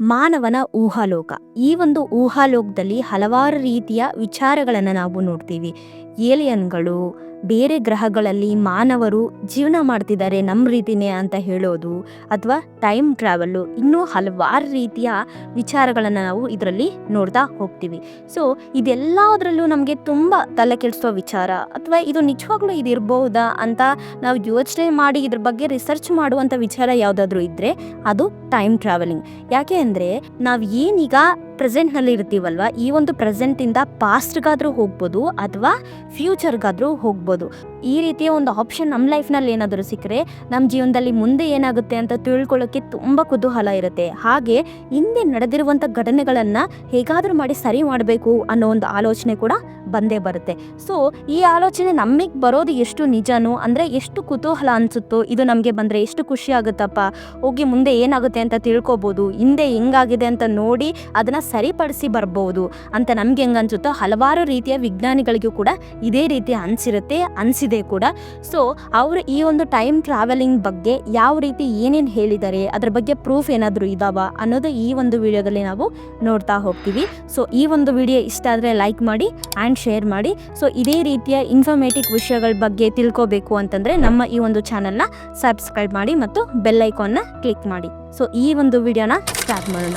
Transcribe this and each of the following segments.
ಮಾನವನ ಊಹಾಲೋಕ. ಈ ಒಂದು ಊಹಾಲೋಕದಲ್ಲಿ ಹಲವಾರು ರೀತಿಯ ವಿಚಾರಗಳನ್ನು ನಾವು ನೋಡ್ತೀವಿ. ಏಲಿಯನ್ಗಳು ಬೇರೆ ಗ್ರಹಗಳಲ್ಲಿ ಮಾನವರು ಜೀವನ ಮಾಡ್ತಿದ್ದಾರೆ ನಮ್ಮ ರೀತಿನೇ ಅಂತ ಹೇಳೋದು ಅಥವಾ ಟೈಮ್ ಟ್ರಾವೆಲ್ಲು ಇನ್ನೂ ಹಲವಾರು ರೀತಿಯ ವಿಚಾರಗಳನ್ನು ನಾವು ಇದರಲ್ಲಿ ನೋಡ್ತಾ ಹೋಗ್ತೀವಿ. ಸೊ, ಇದೆಲ್ಲದರಲ್ಲೂ ನಮಗೆ ತುಂಬ ತಲೆ ಕೆಡಿಸೋ ವಿಚಾರ ಅಥವಾ ಇದು ನಿಜವಾಗ್ಲೂ ಇದು ಇರ್ಬೋದಾ ಅಂತ ನಾವು ಯೋಚನೆ ಮಾಡಿ ಇದ್ರ ಬಗ್ಗೆ ರಿಸರ್ಚ್ ಮಾಡುವಂಥ ವಿಚಾರ ಯಾವುದಾದ್ರೂ ಇದ್ದರೆ ಅದು ಟೈಮ್ ಟ್ರಾವೆಲಿಂಗ್ ಯಾಕೆ ಅಂದರೆ ನಾವು ಏನೀಗ ಪ್ರೆಸೆಂಟ್ನಲ್ಲಿ ಇರ್ತೀವಲ್ವ? ಈ ಒಂದು ಪ್ರೆಸೆಂಟಿಂದ ಪಾಸ್ಟ್ಗಾದರೂ ಹೋಗ್ಬೋದು ಅಥವಾ ಫ್ಯೂಚರ್ಗಾದರೂ ಹೋಗ್ಬೋದು. ಈ ರೀತಿಯ ಒಂದು ಆಪ್ಷನ್ ನಮ್ಮ ಲೈಫ್ನಲ್ಲಿ ಏನಾದರೂ ಸಿಕ್ಕರೆ ನಮ್ಮ ಜೀವನದಲ್ಲಿ ಮುಂದೆ ಏನಾಗುತ್ತೆ ಅಂತ ತಿಳ್ಕೊಳ್ಳೋಕೆ ತುಂಬ ಕುತೂಹಲ ಇರುತ್ತೆ. ಹಾಗೆ ಹಿಂದೆ ನಡೆದಿರುವಂಥ ಘಟನೆಗಳನ್ನು ಹೇಗಾದರೂ ಮಾಡಿ ಸರಿ ಮಾಡಬೇಕು ಅನ್ನೋ ಒಂದು ಆಲೋಚನೆ ಕೂಡ ಬಂದೇ ಬರುತ್ತೆ. ಸೊ ಈ ಆಲೋಚನೆ ನಮಗೆ ಬರೋದು ಎಷ್ಟು ನಿಜನೂ, ಅಂದರೆ ಎಷ್ಟು ಕುತೂಹಲ ಅನಿಸುತ್ತೋ, ಇದು ನಮಗೆ ಬಂದರೆ ಎಷ್ಟು ಖುಷಿ ಆಗುತ್ತಪ್ಪ. ಹೋಗಿ ಮುಂದೆ ಏನಾಗುತ್ತೆ ಅಂತ ತಿಳ್ಕೊಬೋದು, ಹಿಂದೆ ಹೆಂಗಾಗಿದೆ ಅಂತ ನೋಡಿ ಅದನ್ನು ಸರಿಪಡಿಸಿ ಬರ್ಬೋದು ಅಂತ ನಮ್ಗೆ ಹೆಂಗೆ ಅನಿಸುತ್ತೋ, ಹಲವಾರು ರೀತಿಯ ವಿಜ್ಞಾನಿಗಳಿಗೂ ಕೂಡ ಇದೇ ರೀತಿ ಅನಿಸಿರುತ್ತೆ, ಅನಿಸಿದೆ ಕೂಡ. ಸೊ ಅವರು ಈ ಒಂದು ಟೈಮ್ ಟ್ರಾವೆಲಿಂಗ್ ಬಗ್ಗೆ ಯಾವ ರೀತಿ ಏನೇನು ಹೇಳಿದ್ದಾರೆ, ಅದ್ರ ಬಗ್ಗೆ ಪ್ರೂಫ್ ಏನಾದರೂ ಇದಾವ ಅನ್ನೋದು ಈ ಒಂದು ವಿಡಿಯೋದಲ್ಲಿ ನಾವು ನೋಡ್ತಾ ಹೋಗ್ತೀವಿ. ಸೊ ಈ ಒಂದು ವಿಡಿಯೋ ಇಷ್ಟ ಆದರೆ ಲೈಕ್ ಮಾಡಿ ಆ್ಯಂಡ್ ಶೇರ್ ಮಾಡಿ. ಸೊ ಇದೇ ರೀತಿಯ ಇನ್ಫಾರ್ಮೇಟಿವ್ ವಿಷಯಗಳ ಬಗ್ಗೆ ತಿಳ್ಕೋಬೇಕು ಅಂತಂದರೆ ನಮ್ಮ ಈ ಒಂದು ಚಾನಲ್ನ ಸಬ್ಸ್ಕ್ರೈಬ್ ಮಾಡಿ ಮತ್ತು ಬೆಲ್ ಐಕಾನ್ನ ಕ್ಲಿಕ್ ಮಾಡಿ. ಸೊ ಈ ಒಂದು ವಿಡಿಯೋನ ಸ್ಟಾರ್ಟ್ ಮಾಡೋಣ.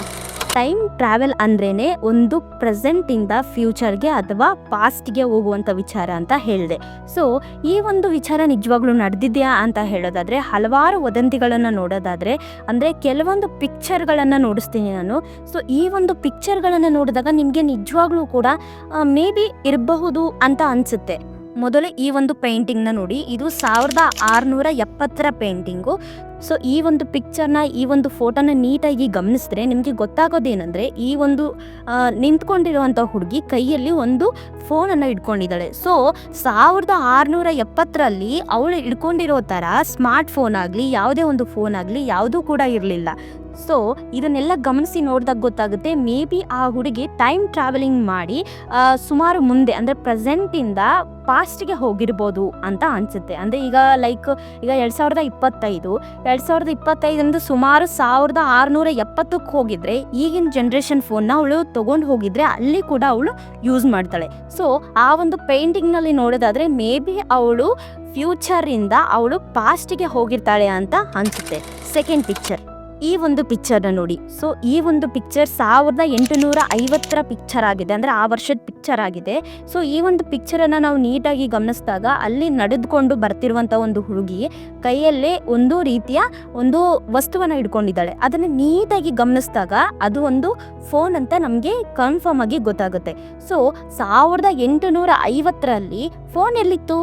ಟೈಮ್ ಟ್ರಾವೆಲ್ ಅಂದ್ರೇನೆ ಒಂದು ಪ್ರೆಸೆಂಟಿಂದ ಫ್ಯೂಚರ್ಗೆ ಅಥವಾ ಪಾಸ್ಟ್ಗೆ ಹೋಗುವಂಥ ವಿಚಾರ ಅಂತ ಹೇಳಿದೆ. ಸೊ, ಈ ಒಂದು ವಿಚಾರ ನಿಜವಾಗ್ಲೂ ನಡೆದಿದೆಯಾ ಅಂತ ಹೇಳೋದಾದರೆ, ಹಲವಾರು ವದಂತಿಗಳನ್ನು ನೋಡೋದಾದರೆ, ಅಂದರೆ ಕೆಲವೊಂದು ಪಿಕ್ಚರ್ಗಳನ್ನು ನೋಡಿಸ್ತೀನಿ ನಾನು. ಸೊ, ಈ ಒಂದು ಪಿಕ್ಚರ್ಗಳನ್ನು ನೋಡಿದಾಗ ನಿಮಗೆ ನಿಜವಾಗ್ಲೂ ಕೂಡ ಮೇ ಬಿ ಇರಬಹುದು ಅಂತ ಅನಿಸುತ್ತೆ. ಮೊದಲು ಈ ಒಂದು ಪೇಂಟಿಂಗ್ನ ನೋಡಿ. ಇದು ಸಾವಿರದ ಆರುನೂರ ಎಪ್ಪತ್ತರ ಪೇಂಟಿಂಗು ಸೊ ಈ ಒಂದು ಪಿಕ್ಚರ್ನ ಈ ಒಂದು ಫೋಟೋನ ನೀಟಾಗಿ ಗಮನಿಸಿದ್ರೆ ನಿಮಗೆ ಗೊತ್ತಾಗೋದೇನೆಂದರೆ, ಈ ಒಂದು ನಿಂತ್ಕೊಂಡಿರುವಂಥ ಹುಡುಗಿ ಕೈಯಲ್ಲಿ ಒಂದು ಫೋನನ್ನು ಇಟ್ಕೊಂಡಿದ್ದಾಳೆ. ಸೊ ಸಾವಿರದ ಆರುನೂರ ಎಪ್ಪತ್ತರಲ್ಲಿ ಅವಳು ಇಟ್ಕೊಂಡಿರೋ ಥರ ಸ್ಮಾರ್ಟ್ ಫೋನ್ ಆಗಲಿ, ಯಾವುದೇ ಒಂದು ಫೋನ್ ಆಗಲಿ, ಯಾವುದೂ ಕೂಡ ಇರಲಿಲ್ಲ. ಸೊ ಇದನ್ನೆಲ್ಲ ಗಮನಿಸಿ ನೋಡಿದಾಗ ಗೊತ್ತಾಗುತ್ತೆ ಮೇ ಬಿ ಆ ಹುಡುಗಿ ಟೈಮ್ ಟ್ರಾವೆಲಿಂಗ್ ಮಾಡಿ ಸುಮಾರು ಮುಂದೆ, ಅಂದರೆ ಪ್ರೆಸೆಂಟಿಂದ ಪಾಸ್ಟ್ಗೆ ಹೋಗಿರ್ಬೋದು ಅಂತ ಅನಿಸುತ್ತೆ. ಅಂದರೆ ಈಗ ಲೈಕ್ ಈಗ ಎರಡು ಸಾವಿರದ ಇಪ್ಪತ್ತೈದು, ಎರಡು ಸಾವಿರದ ಇಪ್ಪತ್ತೈದರಿಂದ ಸುಮಾರು ಸಾವಿರದ ಆರುನೂರ ಎಪ್ಪತ್ತಕ್ಕೆ ಹೋಗಿದ್ರೆ, ಈಗಿನ ಜನ್ರೇಷನ್ ಫೋನ್ನ ಅವಳು ತೊಗೊಂಡು ಹೋಗಿದ್ರೆ ಅಲ್ಲಿ ಕೂಡ ಅವಳು ಯೂಸ್ ಮಾಡ್ತಾಳೆ. ಸೊ ಆ ಒಂದು ಪೇಂಟಿಂಗ್ನಲ್ಲಿ ನೋಡೋದಾದರೆ ಮೇ ಬಿ ಅವಳು ಫ್ಯೂಚರಿಂದ ಅವಳು ಪಾಸ್ಟಿಗೆ ಹೋಗಿರ್ತಾಳೆ ಅಂತ ಅನಿಸುತ್ತೆ. ಸೆಕೆಂಡ್ ಪಿಕ್ಚರ್ ಈ ಒಂದು ಪಿಕ್ಚರ್ನ ನೋಡಿ. ಸೊ ಈ ಒಂದು ಪಿಕ್ಚರ್ ಸಾವಿರದ ಎಂಟುನೂರ ಐವತ್ತರ ಪಿಕ್ಚರ್ ಆಗಿದೆ. ಅಂದರೆ ಆ ವರ್ಷದ ಪಿಕ್ಚರ್ ಆಗಿದೆ. ಸೊ ಈ ಒಂದು ಪಿಕ್ಚರನ್ನು ನಾವು ನೀಟಾಗಿ ಗಮನಿಸಿದಾಗ ಅಲ್ಲಿ ನಡೆದುಕೊಂಡು ಬರ್ತಿರುವಂಥ ಒಂದು ಹುಡುಗಿ ಕೈಯಲ್ಲೇ ಒಂದು ರೀತಿಯ ಒಂದು ವಸ್ತುವನ್ನು ಇಟ್ಕೊಂಡಿದ್ದಾಳೆ ಅದನ್ನು ನೀಟಾಗಿ ಗಮನಿಸಿದಾಗ ಅದು ಒಂದು ಫೋನ್ ಅಂತ ನಮಗೆ ಕನ್ಫರ್ಮ್ ಆಗಿ ಗೊತ್ತಾಗುತ್ತೆ. ಸೊ ಸಾವಿರದ ಎಂಟುನೂರ ಐವತ್ತರಲ್ಲಿ ಫೋನ್ ಎಲ್ಲಿತ್ತು?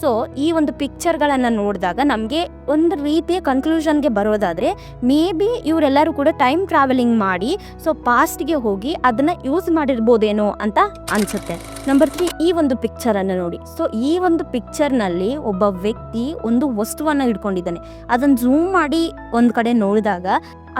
ಸೊ ಈ ಒಂದು ಪಿಕ್ಚರ್ಗಳನ್ನು ನೋಡಿದಾಗ ನಮಗೆ ಒಂದು ರೀತಿಯ ಕನ್ಕ್ಲೂಷನ್ಗೆ ಬರೋದಾದರೆ ಮೇ ಬಿ ಇವರೆಲ್ಲರೂ ಕೂಡ ಟೈಮ್ ಟ್ರಾವೆಲಿಂಗ್ ಮಾಡಿ ಸೊ ಪಾಸ್ಟ್ಗೆ ಹೋಗಿ ಅದನ್ನು ಯೂಸ್ ಮಾಡಿರ್ಬೋದೇನೋ ಅಂತ ಅನಿಸುತ್ತೆ. ನಂಬರ್ ತ್ರೀ ಈ ಒಂದು ಪಿಕ್ಚರನ್ನು ನೋಡಿ. ಸೊ ಈ ಒಂದು ಪಿಕ್ಚರ್ನಲ್ಲಿ ಒಬ್ಬ ವ್ಯಕ್ತಿ ಒಂದು ವಸ್ತುವನ್ನು ಇಟ್ಕೊಂಡಿದ್ದಾನೆ ಅದನ್ನು ಝೂಮ್ ಮಾಡಿ ಒಂದು ಕಡೆ ನೋಡಿದಾಗ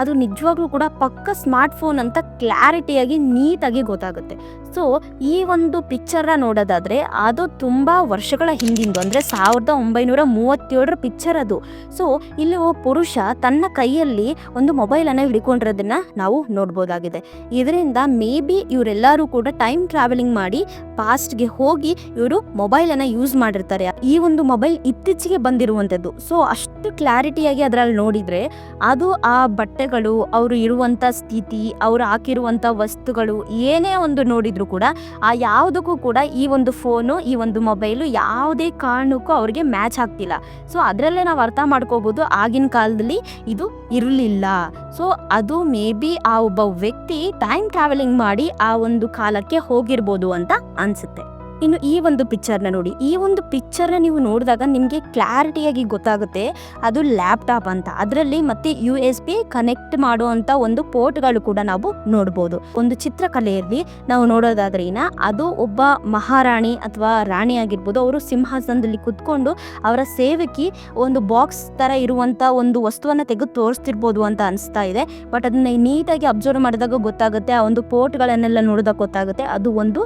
ಅದು ನಿಜವಾಗ್ಲೂ ಕೂಡ ಪಕ್ಕ ಸ್ಮಾರ್ಟ್ ಫೋನ್ ಅಂತ ಕ್ಲಾರಿಟಿಯಾಗಿ ನೀಟಾಗಿ ಗೊತ್ತಾಗುತ್ತೆ. ಸೊ ಈ ಒಂದು ಪಿಕ್ಚರ್ನ ನೋಡೋದಾದರೆ ಅದು ತುಂಬ ವರ್ಷಗಳ ಹಿಂದಿಂದು, ಅಂದರೆ ಸಾವಿರದ ಒಂಬೈನೂರ ಮೂವತ್ತೇಳರ ಪಿಕ್ಚರ್ ಅದು. ಸೊ ಇಲ್ಲಿ ಒಬ್ಬ ಪುರುಷ ತನ್ನ ಕೈಯಲ್ಲಿ ಒಂದು ಮೊಬೈಲನ್ನು ಹಿಡ್ಕೊಂಡಿರೋದನ್ನ ನಾವು ನೋಡ್ಬೋದಾಗಿದೆ. ಇದರಿಂದ ಮೇ ಬಿ ಇವರೆಲ್ಲರೂ ಕೂಡ ಟೈಮ್ ಟ್ರಾವೆಲಿಂಗ್ ಮಾಡಿ ಪಾಸ್ಟ್ಗೆ ಹೋಗಿ ಇವರು ಮೊಬೈಲನ್ನು ಯೂಸ್ ಮಾಡಿರ್ತಾರೆ. ಈ ಒಂದು ಮೊಬೈಲ್ ಇತ್ತೀಚೆಗೆ ಬಂದಿರುವಂಥದ್ದು. ಸೊ ಅಷ್ಟು ಕ್ಲಾರಿಟಿಯಾಗಿ ಅದರಲ್ಲಿ ನೋಡಿದರೆ ಅದು ಆ ಬಟ್ಟೆಗಳು, ಅವರು ಇರುವಂಥ ಸ್ಥಿತಿ, ಅವರು ಹಾಕಿರುವಂಥ ವಸ್ತುಗಳು ಏನೇ ಒಂದು ನೋಡಿದ್ರು ಕೂಡ, ಆ ಯಾವುದಕ್ಕೂ ಕೂಡ ಈ ಒಂದು ಫೋನು, ಈ ಒಂದು ಮೊಬೈಲು ಯಾವುದೇ ಕಾರಣಕ್ಕೂ ಅವ್ರಿಗೆ ಮ್ಯಾಚ್ ಆಗ್ತಿಲ್ಲ. ಸೊ, ಅದರಲ್ಲೇ ನಾವು ಅರ್ಥ ಮಾಡ್ಕೋಬೋದು, ಆಗಿನ ಕಾಲದಲ್ಲಿ ಇದು ಇರಲಿಲ್ಲ. ಸೊ, ಅದು ಮೇ ಬಿ ಆ ಒಬ್ಬ ವ್ಯಕ್ತಿ ಟೈಮ್ ಟ್ರಾವೆಲಿಂಗ್ ಮಾಡಿ ಆ ಒಂದು ಕಾಲಕ್ಕೆ ಹೋಗಿರ್ಬೋದು ಅಂತ ಅನಿಸುತ್ತೆ. ಇನ್ನು ಈ ಒಂದು ಪಿಕ್ಚರ್ನ ನೋಡಿ. ಈ ಒಂದು ಪಿಕ್ಚರ್ನ ನೀವು ನೋಡಿದಾಗ ನಿಮಗೆ ಕ್ಲಾರಿಟಿಯಾಗಿ ಗೊತ್ತಾಗುತ್ತೆ, ಅದು ಲ್ಯಾಪ್ಟಾಪ್ ಅಂತ. ಅದರಲ್ಲಿ ಮತ್ತೆ ಯು ಎಸ್ ಬಿ ಕನೆಕ್ಟ್ ಮಾಡುವಂಥ ಒಂದು ಪೋರ್ಟ್ಗಳು ಕೂಡ ನಾವು ನೋಡ್ಬೋದು. ಒಂದು ಚಿತ್ರಕಲೆಯಲ್ಲಿ ನಾವು ನೋಡೋದಾದ್ರೇನ, ಅದು ಒಬ್ಬ ಮಹಾರಾಣಿ ಅಥವಾ ರಾಣಿ ಆಗಿರ್ಬೋದು, ಅವರು ಸಿಂಹಾಸನದಲ್ಲಿ ಕುತ್ಕೊಂಡು ಅವರ ಸೇವಕಿ ಒಂದು ಬಾಕ್ಸ್ ಥರ ಇರುವಂಥ ಒಂದು ವಸ್ತುವನ್ನು ತೆಗೆದು ತೋರಿಸ್ತಿರ್ಬೋದು ಅಂತ ಅನಿಸ್ತಾ ಇದೆ. ಬಟ್ ಅದನ್ನ ನೀಟಾಗಿ ಅಬ್ಸರ್ವ್ ಮಾಡಿದಾಗ ಗೊತ್ತಾಗುತ್ತೆ, ಆ ಒಂದು ಪೋರ್ಟ್ಗಳನ್ನೆಲ್ಲ ನೋಡಿದಾಗ ಗೊತ್ತಾಗುತ್ತೆ, ಅದು ಒಂದು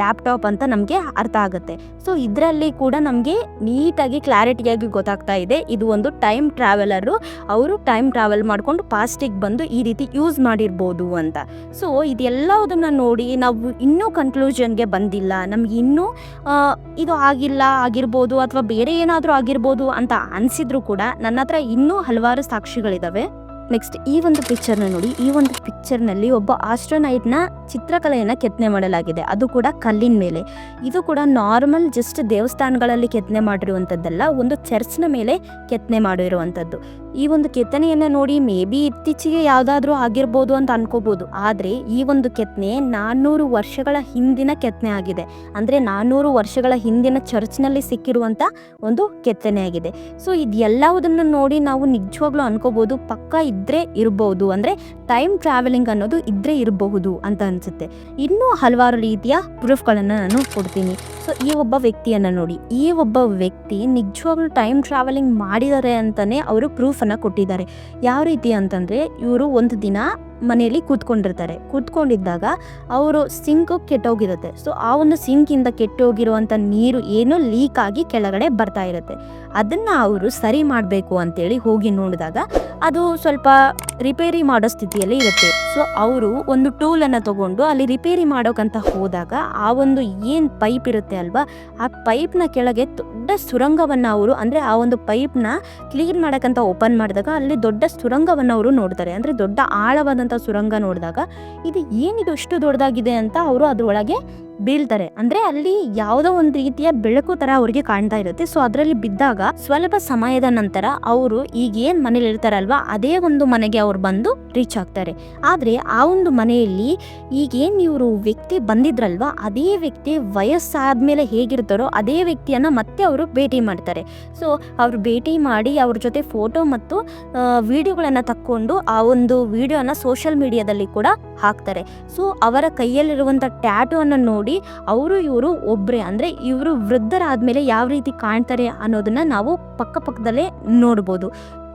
ಲ್ಯಾಪ್ಟಾಪ್ ಅಂತ ನಮಗೆ ನಮಗೆ ಅರ್ಥ ಆಗುತ್ತೆ. ಸೊ ಇದರಲ್ಲಿ ಕೂಡ ನಮಗೆ ನೀಟಾಗಿ ಕ್ಲಾರಿಟಿಯಾಗಿ ಗೊತ್ತಾಗ್ತಾ ಇದೆ. ಇದು ಒಂದು ಟೈಮ್ ಟ್ರಾವೆಲರು. ಅವರು ಟೈಮ್ ಟ್ರಾವೆಲ್ ಮಾಡಿಕೊಂಡು ಪಾಸ್ಟಿಗೆ ಬಂದು ಈ ರೀತಿ ಯೂಸ್ ಮಾಡಿರ್ಬೋದು ಅಂತ. ಸೊ ಇದೆಲ್ಲದನ್ನ ನೋಡಿ ನಾವು ಇನ್ನೂ ಕನ್ಕ್ಲೂಷನ್ಗೆ ಬಂದಿಲ್ಲ. ನಮ್ಗೆ ಇನ್ನೂ ಇದು ಆಗಿಲ್ಲ, ಆಗಿರ್ಬೋದು ಅಥವಾ ಬೇರೆ ಏನಾದರೂ ಆಗಿರ್ಬೋದು ಅಂತ ಅನಿಸಿದ್ರು ಕೂಡ ನನ್ನ ಹತ್ರ ಇನ್ನೂ ಹಲವಾರು ಸಾಕ್ಷಿಗಳಿದಾವೆ. ನೆಕ್ಸ್ಟ್ ಈ ಒಂದು ಪಿಕ್ಚರ್ನ ನೋಡಿ. ಈ ಒಂದು ಪಿಕ್ಚರ್ನಲ್ಲಿ ಒಬ್ಬ ಆಸ್ಟ್ರೋನೈಟ್ನ ಚಿತ್ರಕಲೆಯನ್ನು ಕೆತ್ತನೆ ಮಾಡಲಾಗಿದೆ. ಅದು ಕೂಡ ಕಲ್ಲಿನ ಮೇಲೆ. ಇದು ಕೂಡ ನಾರ್ಮಲ್ ಜಸ್ಟ್ ದೇವಸ್ಥಾನಗಳಲ್ಲಿ ಕೆತ್ತನೆ ಮಾಡಿರುವಂಥದ್ದಲ್ಲ ಒಂದು ಚರ್ಚ್ನ ಮೇಲೆ ಕೆತ್ತನೆ ಮಾಡಿರುವಂಥದ್ದು ಈ ಒಂದು ಕೆತ್ತನೆಯನ್ನ ನೋಡಿ ಮೇ ಬಿ ಇತ್ತೀಚೆಗೆ ಯಾವುದಾದ್ರೂ ಆಗಿರ್ಬೋದು ಅಂತ ಅನ್ಕೋಬಹುದು ಆದ್ರೆ ಈ ಒಂದು ಕೆತ್ತನೆ ನಾನ್ನೂರು ವರ್ಷಗಳ ಹಿಂದಿನ ಕೆತ್ತನೆ ಆಗಿದೆ. ಅಂದ್ರೆ ನಾನ್ನೂರು ವರ್ಷಗಳ ಹಿಂದಿನ ಚರ್ಚ್ನಲ್ಲಿ ಸಿಕ್ಕಿರುವಂತ ಒಂದು ಕೆತ್ತನೆ ಆಗಿದೆ. ಸೊ ಇದೆಲ್ಲವುದನ್ನು ನೋಡಿ ನಾವು ನಿಜವಾಗ್ಲೂ ಅನ್ಕೋಬಹುದು ಪಕ್ಕ ಇದ್ರೆ ಇರಬಹುದು ಅಂದ್ರೆ ಟೈಮ್ ಟ್ರಾವೆಲಿಂಗ್ ಅನ್ನೋದು ಇದ್ರೆ ಇರಬಹುದು ಅಂತ ಅನ್ಸುತ್ತೆ. ಇನ್ನೂ ಹಲವಾರು ರೀತಿಯ ಪ್ರೂಫ್ಗಳನ್ನು ನಾನು ಕೊಡ್ತೀನಿ. ಸೊ ಈ ಒಬ್ಬ ವ್ಯಕ್ತಿಯನ್ನ ನೋಡಿ. ಈ ಒಬ್ಬ ವ್ಯಕ್ತಿ ನಿಜವಾಗ್ಲೂ ಟೈಮ್ ಟ್ರಾವೆಲಿಂಗ್ ಮಾಡಿದ್ದಾರೆ ಅಂತಾನೆ ಅವರು ಪ್ರೂಫನ್ನು ಕೊಟ್ಟಿದ್ದಾರೆ. ಯಾವ ರೀತಿ ಅಂತಂದರೆ ಇವರು ಒಂದು ದಿನ ಮನೆಯಲ್ಲಿ ಕೂತ್ಕೊಂಡಿರ್ತಾರೆ. ಕೂತ್ಕೊಂಡಿದ್ದಾಗ ಅವರು ಸಿಂಕ್ ಕೆಟ್ಟೋಗಿರುತ್ತೆ. ಸೊ ಆ ಒಂದು ಸಿಂಕಿಂದ ಕೆಟ್ಟೋಗಿರುವಂಥ ನೀರು ಏನು ಲೀಕ್ ಆಗಿ ಕೆಳಗಡೆ ಬರ್ತಾ ಇರುತ್ತೆ. ಅದನ್ನು ಅವರು ಸರಿ ಮಾಡಬೇಕು ಅಂತೇಳಿ ಹೋಗಿ ನೋಡಿದಾಗ ಅದು ಸ್ವಲ್ಪ ರಿಪೇರಿ ಮಾಡೋ ಸ್ಥಿತಿಯಲ್ಲಿ ಇರುತ್ತೆ. ಸೊ ಅವರು ಒಂದು ಟೂಲನ್ನು ತಗೊಂಡು ಅಲ್ಲಿ ರಿಪೇರಿ ಮಾಡೋಕ್ಕಂತ ಹೋದಾಗ ಆ ಒಂದು ಏನು ಪೈಪ್ ಇರುತ್ತೆ ಅಲ್ವಾ? ಆ ಪೈಪ್ನ ಕೆಳಗೆ ದೊಡ್ಡ ಸುರಂಗವನ್ನು ಅವರು ಅಂದರೆ ಆ ಒಂದು ಪೈಪ್ನ ಕ್ಲೀನ್ ಮಾಡೋಕ್ಕಂತ ಓಪನ್ ಮಾಡಿದಾಗ ಅಲ್ಲಿ ದೊಡ್ಡ ಸುರಂಗವನ್ನು ಅವರು ನೋಡ್ತಾರೆ. ಅಂದರೆ ದೊಡ್ಡ ಆಳವಾದಂಥ ಸುರಂಗ ನೋಡಿದಾಗ ಇದು ಏನಿದು ಇಷ್ಟು ದೊಡ್ಡದಾಗಿದೆ ಅಂತ ಅವರು ಅದರೊಳಗೆ ಬೀಳ್ತಾರೆ. ಅಂದ್ರೆ ಅಲ್ಲಿ ಯಾವುದೋ ಒಂದು ರೀತಿಯ ಬೆಳಕು ತರ ಅವ್ರಿಗೆ ಕಾಣ್ತಾ ಇರುತ್ತೆ. ಸೊ ಅದರಲ್ಲಿ ಬಿದ್ದಾಗ ಸ್ವಲ್ಪ ಸಮಯದ ನಂತರ ಅವರು ಈಗ ಏನ್ ಮನೇಲಿ ಇರ್ತಾರಲ್ವಾ, ಅದೇ ಒಂದು ಮನೆಗೆ ಅವ್ರು ಬಂದು ರೀಚ್ ಆಗ್ತಾರೆ. ಆದ್ರೆ ಆ ಒಂದು ಮನೆಯಲ್ಲಿ ಈಗೇನ್ ಇವರು ವ್ಯಕ್ತಿ ಬಂದಿದ್ರಲ್ವಾ, ಅದೇ ವ್ಯಕ್ತಿ ವಯಸ್ಸಾದ್ಮೇಲೆ ಹೇಗಿರ್ತಾರೋ ಅದೇ ವ್ಯಕ್ತಿಯನ್ನ ಮತ್ತೆ ಅವರು ಭೇಟಿ ಮಾಡ್ತಾರೆ. ಸೊ ಅವ್ರು ಭೇಟಿ ಮಾಡಿ ಅವ್ರ ಜೊತೆ ಫೋಟೋ ಮತ್ತು ವಿಡಿಯೋಗಳನ್ನ ತಕ್ಕೊಂಡು ಆ ಒಂದು ವಿಡಿಯೋನ ಸೋಷಿಯಲ್ ಮೀಡಿಯಾದಲ್ಲಿ ಕೂಡ ಹಾಕ್ತಾರೆ. ಸೊ ಅವರ ಕೈಯಲ್ಲಿರುವಂಥ ಟ್ಯಾಟು ಅನ್ನು ನೋಡಿ ಅವರು ಇವರು ಒಬ್ಬರೇ ಅಂದರೆ ಇವರು ವೃದ್ಧರಾದಮೇಲೆ ಯಾವ ರೀತಿ ಕಾಣ್ತಾರೆ ಅನ್ನೋದನ್ನು ನಾವು ಪಕ್ಕಪಕ್ಕದಲ್ಲೇ ನೋಡ್ಬೋದು.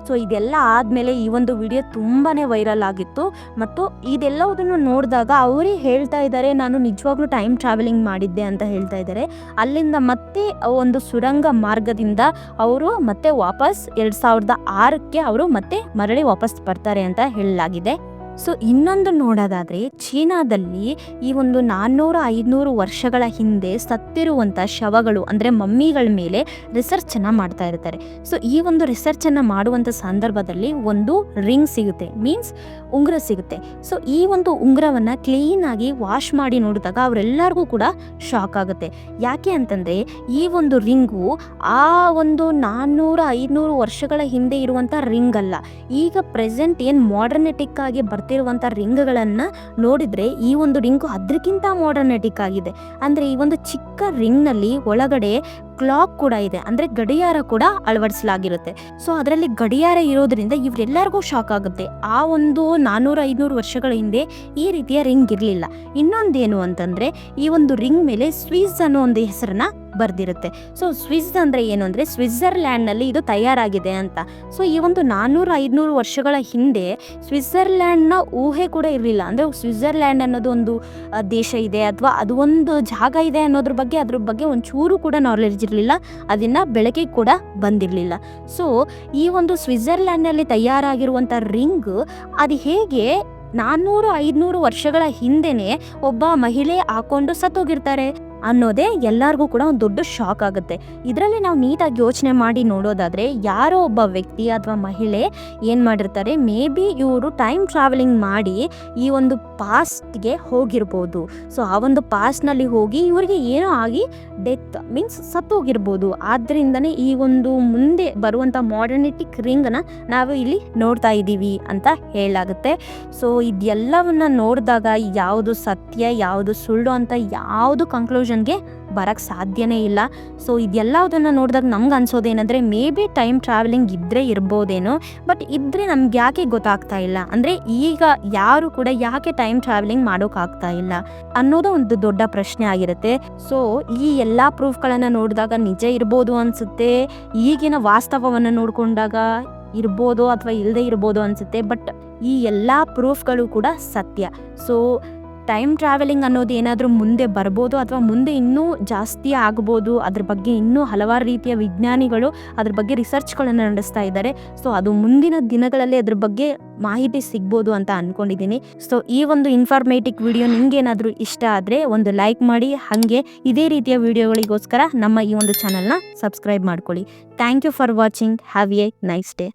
ಸೊ ಇದೆಲ್ಲ ಆದಮೇಲೆ ಈ ಒಂದು ವಿಡಿಯೋ ತುಂಬಾ ವೈರಲ್ ಆಗಿತ್ತು. ಮತ್ತು ಇದೆಲ್ಲವುದನ್ನು ನೋಡಿದಾಗ ಅವರೇ ಹೇಳ್ತಾ ಇದ್ದಾರೆ, ನಾನು ನಿಜವಾಗ್ಲೂ ಟೈಮ್ ಟ್ರಾವೆಲಿಂಗ್ ಮಾಡಿದ್ದೆ ಅಂತ ಹೇಳ್ತಾ ಇದ್ದಾರೆ. ಅಲ್ಲಿಂದ ಮತ್ತೆ ಒಂದು ಸುರಂಗ ಮಾರ್ಗದಿಂದ ಅವರು ಮತ್ತೆ ವಾಪಸ್ ಎರಡು ಸಾವಿರದ ಆರಕ್ಕೆ ಅವರು ಮತ್ತೆ ಮರಳಿ ವಾಪಸ್ ಬರ್ತಾರೆ ಅಂತ ಹೇಳಲಾಗಿದೆ. ಸೊ ಇನ್ನೊಂದು ನೋಡೋದಾದ್ರೆ ಚೀನಾದಲ್ಲಿ ಈ ಒಂದು ನಾನ್ನೂರು, ಐದುನೂರು ವರ್ಷಗಳ ಹಿಂದೆ ಸತ್ತಿರುವಂಥ ಶವಗಳು, ಅಂದರೆ ಮಮ್ಮಿಗಳ ಮೇಲೆ ರಿಸರ್ಚನ್ನು ಮಾಡ್ತಾ ಇರ್ತಾರೆ. ಸೊ ಈ ಒಂದು ರಿಸರ್ಚನ್ನು ಮಾಡುವಂಥ ಸಂದರ್ಭದಲ್ಲಿ ಒಂದು ರಿಂಗ್ ಸಿಗುತ್ತೆ, ಮೀನ್ಸ್ ಉಂಗುರ ಸಿಗುತ್ತೆ. ಸೊ ಈ ಒಂದು ಉಂಗುರವನ್ನು ಕ್ಲೀನಾಗಿ ವಾಶ್ ಮಾಡಿ ನೋಡಿದಾಗ ಅವರೆಲ್ಲರಿಗೂ ಕೂಡ ಶಾಕ್ ಆಗುತ್ತೆ. ಯಾಕೆ ಅಂತಂದರೆ ಈ ಒಂದು ರಿಂಗು ಆ ಒಂದು ನಾನ್ನೂರು, ಐದುನೂರು ವರ್ಷಗಳ ಹಿಂದೆ ಇರುವಂಥ ರಿಂಗ್ ಅಲ್ಲ ಈಗ ಪ್ರೆಸೆಂಟ್ ಏನು ಮಾಡರ್ನೆಟಿಕ್ ಆಗಿ ಬರ್ತಿರುವಂಥ ರಿಂಗ್ಗಳನ್ನು ನೋಡಿದರೆ ಈ ಒಂದು ರಿಂಗು ಅದಕ್ಕಿಂತ ಮಾಡರ್ನೆಟಿಕ್ ಆಗಿದೆ. ಅಂದರೆ ಈ ಒಂದು ಚಿಕ್ಕ ರಿಂಗ್ನಲ್ಲಿ ಒಳಗಡೆ ಕ್ಲಾಕ್ ಕೂಡ ಇದೆ. ಅಂದರೆ ಗಡಿಯಾರ ಕೂಡ ಅಳವಡಿಸಲಾಗಿರುತ್ತೆ. ಸೊ ಅದರಲ್ಲಿ ಗಡಿಯಾರ ಇರೋದ್ರಿಂದ ಇವರೆಲ್ಲರಿಗೂ ಶಾಕ್ ಆಗುತ್ತೆ. ಆ ಒಂದು ನಾನ್ನೂರು ಐನೂರು ವರ್ಷಗಳ ಹಿಂದೆ ಈ ರೀತಿಯ ರಿಂಗ್ ಇರಲಿಲ್ಲ. ಇನ್ನೊಂದೇನು ಅಂತಂದರೆ, ಈ ಒಂದು ರಿಂಗ್ ಮೇಲೆ ಸ್ವಿಸ್ ಅನ್ನೋ ಒಂದು ಹೆಸರನ್ನ ಬರ್ದಿರುತ್ತೆ. ಸೊ ಸ್ವಿಸ್ ಅಂದರೆ ಏನು ಅಂದರೆ ಸ್ವಿಟ್ಜರ್ಲ್ಯಾಂಡ್ನಲ್ಲಿ ಇದು ತಯಾರಾಗಿದೆ ಅಂತ. ಸೊ ಈ ಒಂದು ನಾನ್ನೂರು ಐದುನೂರು ವರ್ಷಗಳ ಹಿಂದೆ ಸ್ವಿಟ್ಜರ್ಲ್ಯಾಂಡ್ನ ಊಹೆ ಕೂಡ ಇರಲಿಲ್ಲ. ಅಂದರೆ ಸ್ವಿಟ್ಜರ್ಲ್ಯಾಂಡ್ ಅನ್ನೋದು ಒಂದು ದೇಶ ಇದೆ, ಅಥವಾ ಅದು ಒಂದು ಜಾಗ ಇದೆ ಅನ್ನೋದ್ರ ಬಗ್ಗೆ, ಅದ್ರ ಬಗ್ಗೆ ಒಂಚೂರು ಕೂಡ ನಾಲೆಡ್ಜ್ ಇರಲಿಲ್ಲ ಅದನ್ನು ಬೆಳಕಿಗೆ ಕೂಡ ಬಂದಿರಲಿಲ್ಲ. ಸೊ ಈ ಒಂದು ಸ್ವಿಟ್ಜರ್ಲ್ಯಾಂಡ್ನಲ್ಲಿ ತಯಾರಾಗಿರುವಂಥ ರಿಂಗ್, ಅದು ಹೇಗೆ ನಾನ್ನೂರು ಐದುನೂರು ವರ್ಷಗಳ ಹಿಂದೆನೆ ಒಬ್ಬ ಮಹಿಳೆ ಹಾಕೊಂಡು ಸತ್ತೋಗಿರ್ತಾರೆ? ಅನ್ನೋದೇ ಎಲ್ಲರಿಗೂ ಕೂಡ ಒಂದು ದೊಡ್ಡ ಶಾಕ್ ಆಗುತ್ತೆ. ಇದರಲ್ಲಿ ನಾವು ನೀಟಾಗಿ ಯೋಚನೆ ಮಾಡಿ ನೋಡೋದಾದರೆ, ಯಾರೋ ಒಬ್ಬ ವ್ಯಕ್ತಿ ಅಥವಾ ಮಹಿಳೆ ಏನು ಮಾಡಿರ್ತಾರೆ, ಮೇ ಬಿ ಇವರು ಟೈಮ್ ಟ್ರಾವೆಲಿಂಗ್ ಮಾಡಿ ಈ ಒಂದು ಪಾಸ್ಟ್ಗೆ ಹೋಗಿರ್ಬೋದು. ಸೊ ಆ ಒಂದು ಪಾಸ್ಟ್ನಲ್ಲಿ ಹೋಗಿ ಇವರಿಗೆ ಏನೋ ಆಗಿ ಡೆತ್ ಮೀನ್ಸ್ ಸತ್ತೋಗಿರ್ಬೋದು ಆದ್ದರಿಂದನೇ ಈ ಒಂದು ಮುಂದೆ ಬರುವಂಥ ಮಾಡರ್ನಿಟಿಕ್ ರಿಂಗನ್ನು ನಾವು ಇಲ್ಲಿ ನೋಡ್ತಾ ಇದ್ದೀವಿ ಅಂತ ಹೇಳಲಾಗುತ್ತೆ. ಸೊ ಇದೆಲ್ಲವನ್ನು ನೋಡಿದಾಗ, ಯಾವುದು ಸತ್ಯ, ಯಾವುದು ಸುಳ್ಳು ಅಂತ ಯಾವುದು ಕನ್ಕ್ಲೂಷನ್ಗೆ ಬರಕ್ಕೆ ಸಾಧ್ಯನೇ ಇಲ್ಲ. ಸೊ ಇದೆಲ್ಲದನ್ನು ನೋಡಿದಾಗ ನಮ್ಗೆ ಅನ್ಸೋದೇನೆಂದರೆ ಮೇ ಬಿ ಟೈಮ್ ಟ್ರಾವೆಲಿಂಗ್ ಇದ್ದರೆ ಇರ್ಬೋದೇನೋ ಬಟ್ ಇದ್ದರೆ ನಮ್ಗೆ ಯಾಕೆ ಗೊತ್ತಾಗ್ತಾ ಇಲ್ಲ? ಅಂದರೆ ಈಗ ಯಾರು ಕೂಡ ಯಾಕೆ ಟೈಮ್ ಟ್ರಾವೆಲಿಂಗ್ ಮಾಡೋಕ್ಕಾಗ್ತಾ ಇಲ್ಲ ಅನ್ನೋದು ಒಂದು ದೊಡ್ಡ ಪ್ರಶ್ನೆ ಆಗಿರುತ್ತೆ. ಸೊ ಈ ಎಲ್ಲ ಪ್ರೂಫ್ಗಳನ್ನು ನೋಡಿದಾಗ ನಿಜ ಇರ್ಬೋದು ಅನಿಸುತ್ತೆ, ಈಗಿನ ವಾಸ್ತವವನ್ನು ನೋಡಿಕೊಂಡಾಗ ಇರ್ಬೋದು ಅಥವಾ ಇಲ್ಲದೆ ಇರ್ಬೋದು ಅನಿಸುತ್ತೆ ಬಟ್ ಈ ಎಲ್ಲ ಪ್ರೂಫ್ಗಳು ಕೂಡ ಸತ್ಯ. ಸೊ ಟೈಮ್ ಟ್ರಾವೆಲಿಂಗ್ ಅನ್ನೋದು ಏನಾದರೂ ಮುಂದೆ ಬರ್ಬೋದು ಅಥವಾ ಮುಂದೆ ಇನ್ನೂ ಜಾಸ್ತಿ ಆಗ್ಬೋದು, ಅದ್ರ ಬಗ್ಗೆ ಇನ್ನೂ ಹಲವಾರು ರೀತಿಯ ವಿಜ್ಞಾನಿಗಳು ಅದ್ರ ಬಗ್ಗೆ ರಿಸರ್ಚ್ಗಳನ್ನು ನಡೆಸ್ತಾ ಇದ್ದಾರೆ. ಸೊ ಅದು ಮುಂದಿನ ದಿನಗಳಲ್ಲಿ ಅದ್ರ ಬಗ್ಗೆ ಮಾಹಿತಿ ಸಿಗ್ಬೋದು ಅಂತ ಅಂದ್ಕೊಂಡಿದ್ದೀನಿ ಸೊ ಈ ಒಂದು ಇನ್ಫಾರ್ಮೇಟಿಕ್ ವಿಡಿಯೋ ನಿಮ್ಗೇನಾದರೂ ಇಷ್ಟ ಆದರೆ ಒಂದು ಲೈಕ್ ಮಾಡಿ, ಹಾಗೆ ಇದೇ ರೀತಿಯ ವಿಡಿಯೋಗಳಿಗೋಸ್ಕರ ನಮ್ಮ ಈ ಒಂದು ಚಾನಲ್ನ ಸಬ್ಸ್ಕ್ರೈಬ್ ಮಾಡ್ಕೊಳ್ಳಿ. Thank you for watching have a nice day